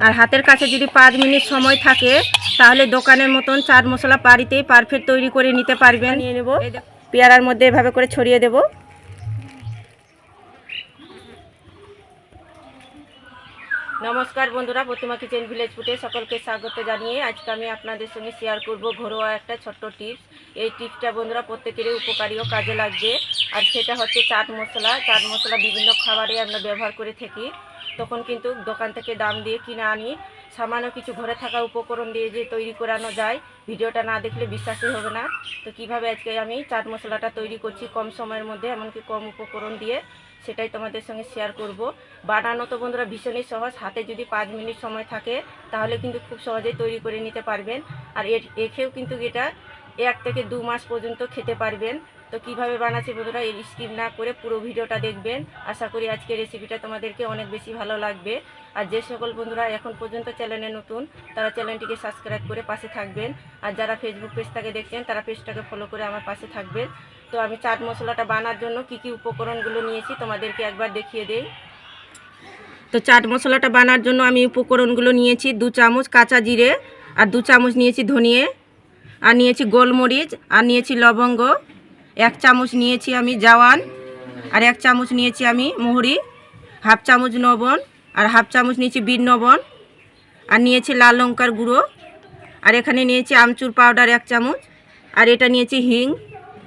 আর হাতের কাছে যদি পাঁচ মিনিট সময় থাকে তাহলে দোকানের মতন চাট মশলা বাড়িতেই পারফেক্ট তৈরি করে নিতে পারবেন। নিয়ে নেব। পেয়ারার মধ্যে এভাবে করে ছড়িয়ে দেব। নমস্কার বন্ধুরা, প্রতিমা কিচেন ভিলেজ ফুটে সকলকে স্বাগত জানিয়ে আজকে আমি আপনাদের সঙ্গে শেয়ার করব ঘরোয়া একটা ছোট্ট টিপস এই টিপসটা বন্ধুরা প্রত্যেকেরই উপকারীও কাজে লাগবে। আর সেটা হচ্ছে চাট মশলা। চাট মশলা বিভিন্ন খাবারে আমরা ব্যবহার করে থাকি। তখন কিন্তু দোকান থেকে দাম দিয়ে কিনে আনি। সামান্য কিছু ঘরে থাকা উপকরণ দিয়ে যে তৈরি করানো যায়, ভিডিওটা না দেখলে বিশ্বাসই হবে না। তো কীভাবে আজকে আমি চাট মশলাটা তৈরি করছি কম সময়ের মধ্যে, এমনকি কম উপকরণ দিয়ে। সেটাই তোমাদের সঙ্গে শেয়ার করব। বানানো তো বন্ধুরা ভীষণই সহজ, হাতে যদি পাঁচ মিনিট সময় থাকে, তাহলে কিন্তু খুব সহজেই তৈরি করে নিতে পারবেন। আর এর এখেও কিন্তু এটা এক থেকে দু মাস পর্যন্ত খেতে পারবেন। তো কীভাবে বানাচ্ছি বন্ধুরা এই স্কিপ না করে পুরো ভিডিওটা দেখবেন। আশা করি আজকের রেসিপিটা তোমাদেরকে অনেক বেশি ভালো লাগবে। আর যে সকল বন্ধুরা এখন পর্যন্ত চ্যানেলে নতুন, তারা চ্যানেলটিকে সাবস্ক্রাইব করে পাশে থাকবেন। আর যারা ফেসবুক পেজটাকে দেখছেন, তারা পেজটাকে ফলো করে আমার পাশে থাকবেন। তো আমি চাট মশলাটা বানার জন্য কি কি উপকরণগুলো নিয়েছি তোমাদেরকে একবার দেখিয়ে দেই। তো চাট মশলাটা বানার জন্য আমি উপকরণগুলো নিয়েছি দু চামচ কাঁচা জিরে আর দু চামচ নিয়েছি ধনিয়ে, আর নিয়েছি গোলমরিচ, আর নিয়েছি লবঙ্গ, এক চামচ নিয়েছি আমি জাওয়ান, আর এক চামচ নিয়েছি আমি মোহরি হাফ চামচ নবন, আর হাফ চামচ নিয়েছি বীর নবন, আর নিয়েছি লাল লঙ্কার গুঁড়ো, আর এখানে নিয়েছি আমচুর পাউডার এক চামচ, আর এটা নিয়েছি হিং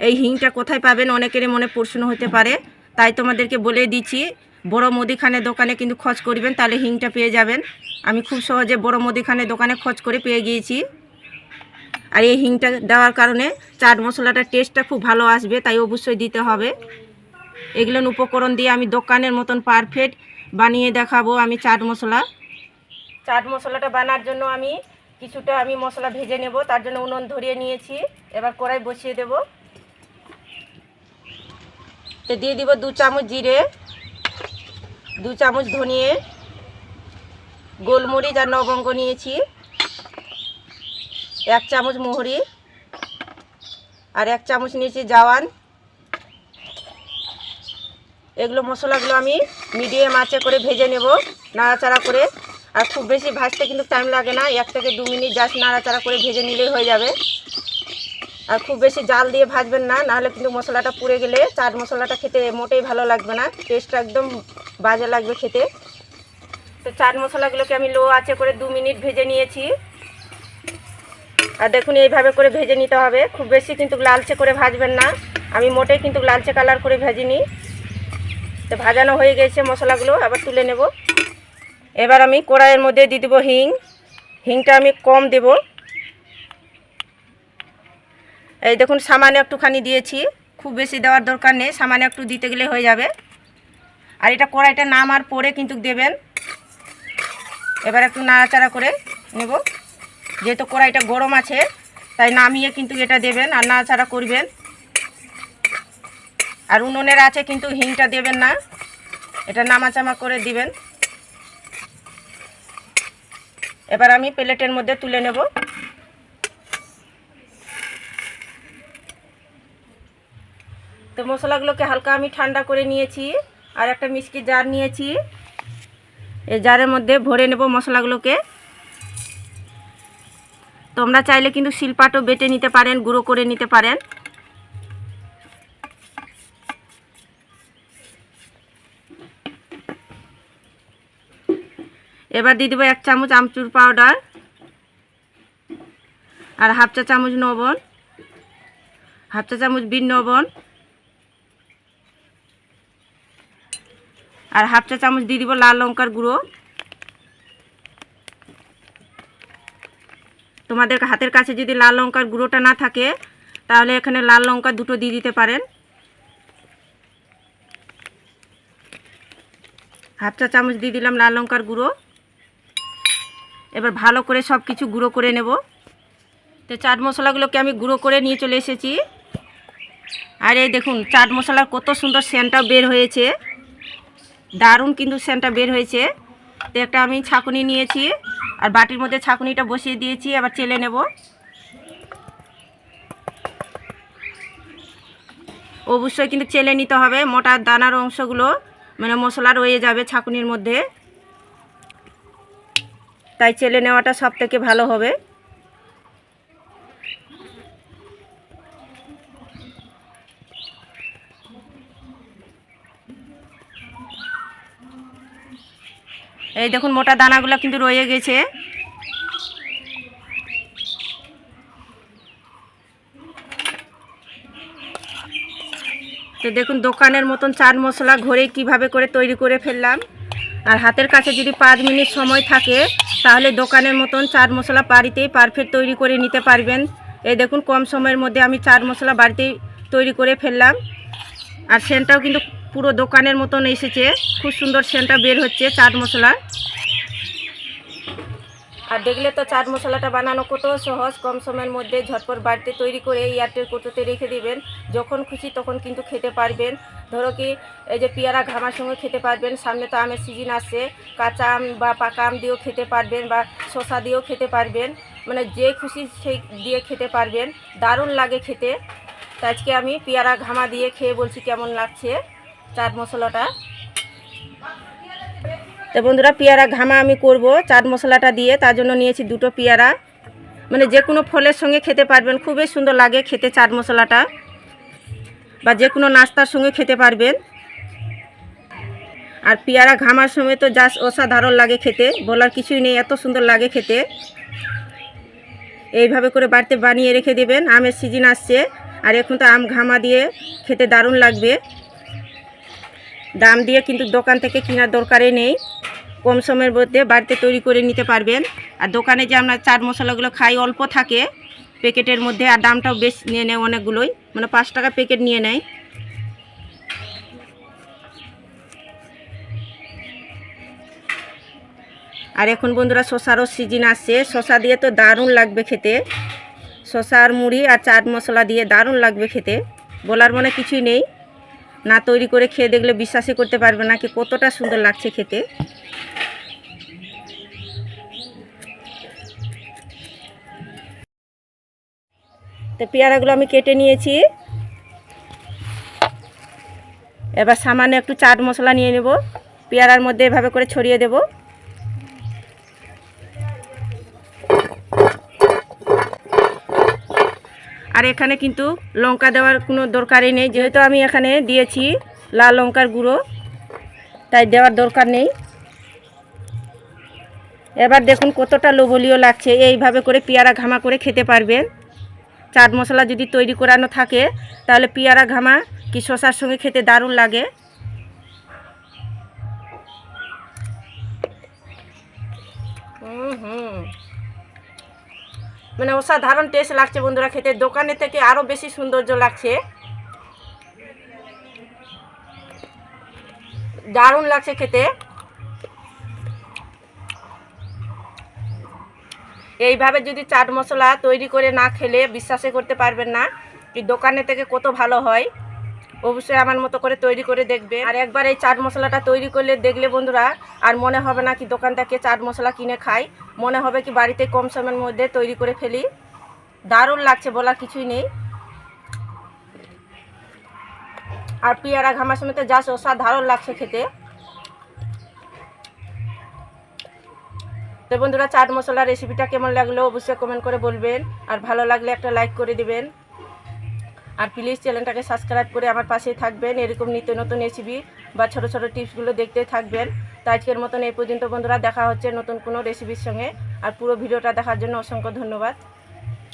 এই হিংটা কোথায় পাবেন অনেকেরই মনে প্রশ্ন হতে পারে। তাই তোমাদেরকে বলে দিচ্ছি, বড় মুদিখানের দোকানে কিন্তু খোঁজ করবেন, তাহলে হিংটা পেয়ে যাবেন। আমি খুব সহজে বড় মুদিখানের দোকানে খোঁজ করে পেয়ে গিয়েছি। আর এই হিংটা দেওয়ার কারণে চাট মশলাটার টেস্টটা খুব ভালো আসবে, তাই অবশ্যই দিতে হবে। এগুলো উপকরণ দিয়ে আমি দোকানের মতন পারফেক্ট বানিয়ে দেখাবো আমি চাট মশলা। চাট মশলাটা বানার জন্য আমি কিছুটা আমি মশলা ভেজে নেব, তার জন্য উনুন ধরিয়ে নিয়েছি। এবার কড়াই বসিয়ে দেব। তো দিয়ে দিব দু চামচ জিরে, দু চামচ ধনিয়ে, গোলমরিচ আর লবঙ্গ নিয়েছি, এক চামচ মোহরি আর এক চামচ নিয়েছি জওয়ান। এগুলো মশলাগুলো আমি মিডিয়াম আঁচে করে ভেজে নেব নাড়াচাড়া করে। আর খুব বেশি ভাজতে কিন্তু টাইম লাগে না, এক থেকে দু মিনিট জাস্ট নাড়াচাড়া করে ভেজে নিলেই হয়ে যাবে। আর খুব বেশি জাল দিয়ে ভাজবেন না, নাহলে কিন্তু মশলাটা পুড়ে গেলে চাট মশলাটা খেতে মোটেই ভালো লাগবে না টেস্টটা একদম বাজে লাগবে খেতে। তো চাট মশলাগুলোকে আমি লো আঁচে করে দু মিনিট ভেজে নিয়েছি। আর দেখুন, এইভাবে করে ভেজে নিতে হবে, খুব বেশি কিন্তু লালচে করে ভাজবেন না। আমি মোটেই কিন্তু লালচে কালার করে ভেজিনি। তো ভাজানো হয়ে গেছে মশলাগুলো, আবার তুলে নেব। এবার আমি কড়াইয়ের মধ্যে দিয়ে দেবো হিং। হিংটা আমি কম দেব। এই দেখুন, সামান্য একটুখানি দিয়েছি। খুব বেশি দেওয়ার দরকার নেই, সামান্য একটু দিতে গেলে হয়ে যাবে। আর এটা কড়াইটা নামার পরে কিন্তু দেবেন। এবার একটু নাড়াচাড়া করে নেব। যেহেতু কড়াইটা গরম আছে, তাই নামিয়ে কিন্তু এটা দেবেন আর নাড়াচাড়া করবেন। আর উনুনের আছে কিন্তু হিংটা দেবেন না। এটা নামাচামা করে দিবেন। এবার আমি প্লেটের মধ্যে তুলে নেব। তো মশলাগুলোকে হালকা আমি ঠান্ডা করে নিয়েছি, আর একটা মিষ্টি জার নিয়েছি। এই জারের মধ্যে ভরে নেব মশলাগুলোকে। তোমরা চাইলে কিন্তু শিলপাটও বেটে নিতে পারেন, গুঁড়ো করে নিতে পারেন। এবার দিয়ে দেবো এক চামচ আমচুর পাউডার আর হাফ চা চামচ লবণ, হাফ চা চামচ বিন লবণ। আর হাফ চা চামচ দিয়ে দিব লাল লঙ্কার গুঁড়ো। তোমাদের হাতের কাছে যদি লাল লঙ্কার গুঁড়োটা না থাকে, তাহলে এখানে লাল লঙ্কা দুটো দিয়ে দিতে পারেন। হাফ চা চামচ দিয়ে দিলাম লাল লঙ্কার গুঁড়ো। এবার ভালো করে সব কিছু গুঁড়ো করে নেব। তো চাট মশলাগুলোকে আমি গুঁড়ো করে নিয়ে চলে এসেছি। আর এই দেখুন, চাট মশলার কত সুন্দর সেন্টটা বের হয়েছে। দারুণ কিন্তু সেন্টটা বের হয়েছে। তো একটা আমি ছাঁকুনি নিয়েছি, আর বাটির মধ্যে ছাঁকুনিটা বসিয়ে দিয়েছি আবার চেলে নেব। অবশ্যই কিন্তু চেলে নিতে হবে, মোটা দানার অংশগুলো মানে মশলা রয়ে যাবে ছাঁকুনির মধ্যে। তাই চেলে নেওয়াটা সব থেকে ভালো হবে। এই দেখুন, মোটা দানাগুলো কিন্তু রয়ে গেছে। তো দেখুন, দোকানের মতন চাট মশলা ঘরে কীভাবে করে তৈরি করে ফেললাম। আর হাতের কাছে যদি পাঁচ মিনিট সময় থাকে, তাহলে দোকানের মতন চাট মশলা বাড়িতেই পারফেক্ট তৈরি করে নিতে পারবেন। এই দেখুন, কম সময়ের মধ্যে আমি চাট মশলা বাড়িতেই তৈরি করে ফেললাম। আর সেন্টটাও কিন্তু পুরো দোকানের মতন এসেছে। খুব সুন্দর সেন্টটা বের হচ্ছে চাট মশলা। আর দেখলে তো চাট মশলাটা বানানো কত সহজ, কম সময়ের মধ্যে ঝটপট বাড়িতে তৈরি করে এয়ারটেল কোটোতে রেখে দিবেন। যখন খুশি তখন কিন্তু খেতে পারবেন। ধরো কি, এই যে পেয়ারা ঘামার সঙ্গে খেতে পারবেন, সামনে তো আমের সিজন আসছে কাঁচা আম বা পাকা আম দিয়েও খেতে পারবেন বা শশা দিয়েও খেতে পারবেন। মানে যে খুশি সেই দিয়ে খেতে পারবেন। দারুণ লাগে খেতে। তো আজকে আমি পেয়ারা ঘামা দিয়ে খেয়ে বলছি কেমন লাগছে? চাট মশলাটা। তো বন্ধুরা, পেয়ারা ঘামা আমি করব। চাট মশলাটা দিয়ে তার জন্য নিয়েছি দুটো পেয়ারা। মানে যে কোনো ফলের সঙ্গে খেতে পারবেন, খুবই সুন্দর লাগে খেতে চাট মশলাটা। বা যে কোনো নাস্তার সঙ্গে খেতে পারবেন। আর পেয়ারা ঘামার সময় তো জাস্ট অসাধারণ লাগে খেতে, বলার কিছুই নেই, এত সুন্দর লাগে খেতে। এইভাবে করে বাড়িতে বানিয়ে রেখে দেবেন, আমের সিজন আসছে, আর এখন তো আম ঘামা দিয়ে খেতে দারুণ লাগবে। দাম দিয়ে কিন্তু দোকান থেকে কেনার দরকারই নেই। কম সময়ের মধ্যে বাড়িতে তৈরি করে নিতে পারবেন। আর দোকানে যে আমরা চাট মশলাগুলো খাই অল্প থাকে, প্যাকেটের মধ্যে আর দামটাও বেশ নিয়ে নেয় অনেকগুলোই। মানে পাঁচ টাকা প্যাকেট নিয়ে নেয়। আর এখন বন্ধুরা শশারও সিজন আসছে। শশা দিয়ে তো দারুণ লাগবে খেতে। শশা আর মুড়ি আর চাট মশলা দিয়ে দারুণ লাগবে খেতে। বলার মনে কিছুই নেই। না তৈরি করে খেয়ে দেখলে বিশ্বাসই করতে পারবে না কি কতটা সুন্দর লাগছে খেতে। তো পেয়ারাগুলো আমি কেটে নিয়েছি। এবার সামান্য একটু চাট মশলা নিয়ে নেব। পেয়ারার মধ্যে এভাবে করে ছড়িয়ে দেব। আর এখানে কিন্তু লঙ্কা দেওয়ার কোনো দরকারই নেই। যেহেতু আমি এখানে দিয়েছি লাল লঙ্কার গুঁড়ো, তাই দেওয়ার দরকার নেই। এবার দেখুন কতটা লোভলীয় লাগছে। এইভাবে করে পেয়ারা ঘামা করে খেতে পারবেন। চাট মশলা যদি তৈরি করানো থাকে, তাহলে পেয়ারা ঘামা কি শশার সঙ্গে খেতে দারুণ লাগে। হুম হুম। মানে অসাধারণ টেস্ট লাগছে বন্ধুরা খেতে। দোকানে থেকে আরও বেশি সৌন্দর্য লাগছে। দারুণ লাগছে খেতে। এইভাবে যদি চাট মশলা তৈরি করে না খেলে বিশ্বাসে করতে পারবেন না দোকানে থেকে কত ভালো হয়। অবশ্যই আমার মতো করে তৈরি করে দেখবে। আর একবার এই চাট মশলাটা তৈরি করলে দেখলে বন্ধুরা, আর মনে হবে না কি দোকান থেকে চাট মশলা কিনে খাই। মনে হবে কি বাড়িতে কম সময়ের মধ্যে তৈরি করে ফেলি। দারুণ লাগছে বলার কিছুই নেই। আর পেয়ারা ঘামার সময় তো যা অসাধারণ লাগছে খেতে। তো বন্ধুরা, চাট মশলা রেসিপিটা কেমন লাগল অবশ্যই কমেন্ট করে বলবেন। আর ভালো লাগলে একটা লাইক করে দিবেন। আর প্লিজ চ্যানেলটাকে সাবস্ক্রাইব করে আমার পাশেই থাকবেন। এরকম নিত্য নতুন রেসিপি বা ছোটো ছোটো টিপসগুলো দেখতে থাকবেন। তো আজকের মতন এই পর্যন্ত বন্ধুরা, দেখা হচ্ছে নতুন কোনো রেসিপির সঙ্গে। আর পুরো ভিডিওটা দেখার জন্য অসংখ্য ধন্যবাদ।